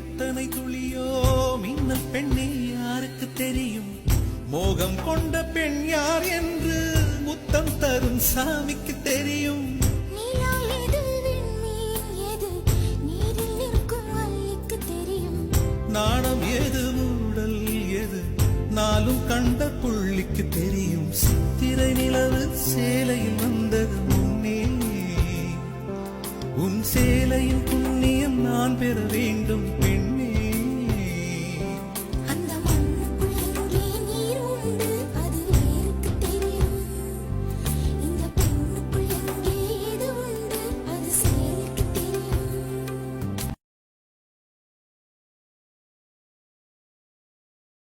எத்தனை துளியோ மின்னும் பெண்ணே யாருக்கு தெரியும்? மோகம் கொண்ட பெண் யார் என்று முத்தம் தரும் சாமிக்கு தெரியும். நாணம் எது மூடல் எது நாளும் கண்ட புள்ளிக்கு தெரியும். சித்திரை நிலவு சேலையில் வந்தது முன்னே. உன் சேலையின் புண்ணியம் நான் பெற வேண்டும்.